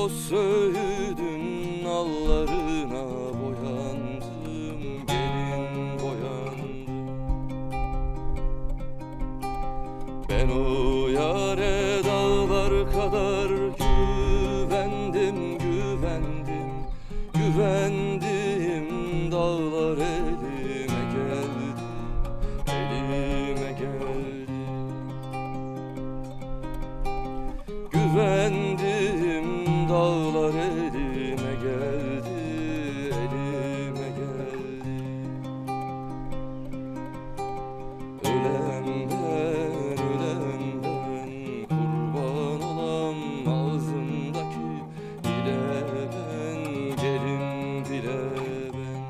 O söğüdün nallarına boyandım Gelin boyandım. Ben o yare dağlar kadar güvendim Güvendim, güvendim dağlar elime geldi Elime geldi. Güvendim Dile ben.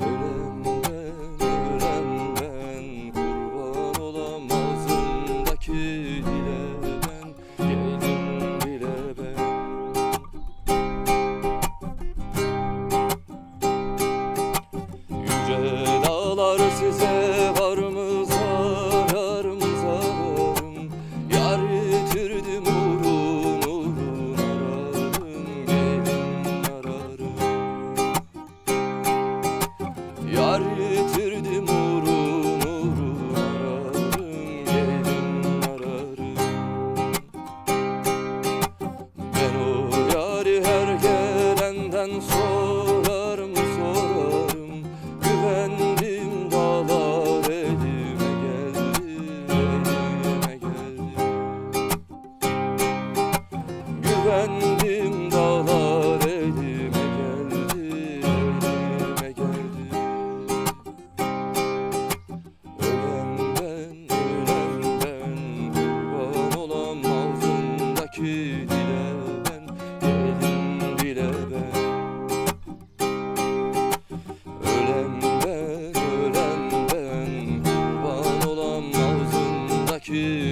Ölen ben, ölen ben Kurban olam ağzımdaki dile ben Gelin dile ben. Yüce dağlar size sorarım sorarım Güvendim dağlar elime geldi elime geldi. Güvendim Akü